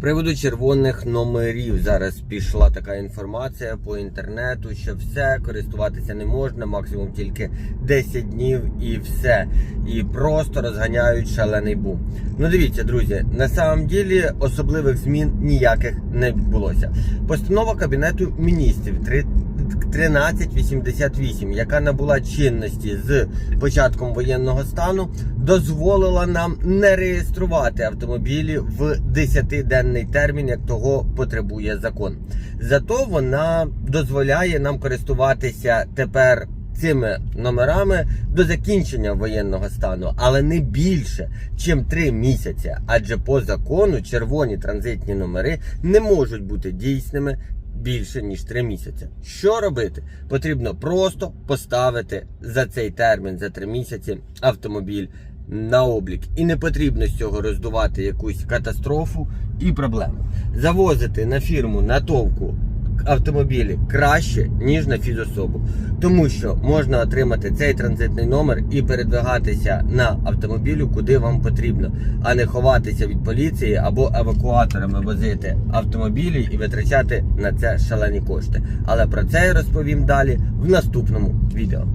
Приводу червоних номерів зараз пішла така інформація по інтернету, що все користуватися не можна, максимум тільки 10 днів і все. І просто розганяють шалений бум. Ну дивіться, друзі, на самом ділі особливих змін ніяких не відбулося. Постанова Кабінету міністрів 3 1388, яка набула чинності з початком воєнного стану, дозволила нам не реєструвати автомобілі в 10-денний термін, як того потребує закон. Зато вона дозволяє нам користуватися тепер цими номерами до закінчення воєнного стану, але не більше, чим 3 місяці. Адже по закону червоні транзитні номери не можуть бути дійсними більше ніж 3 місяці. Що робити? Потрібно просто поставити за цей термін, за 3 місяці, автомобіль на облік. І не потрібно з цього роздувати якусь катастрофу і проблему. Завозити на фірму на товку автомобілі краще, ніж на фізособу. Тому що можна отримати цей транзитний номер і передвигатися на автомобілю, куди вам потрібно, а не ховатися від поліції або евакуаторами возити автомобілі і витрачати на це шалені кошти. Але про це я розповім далі в наступному відео.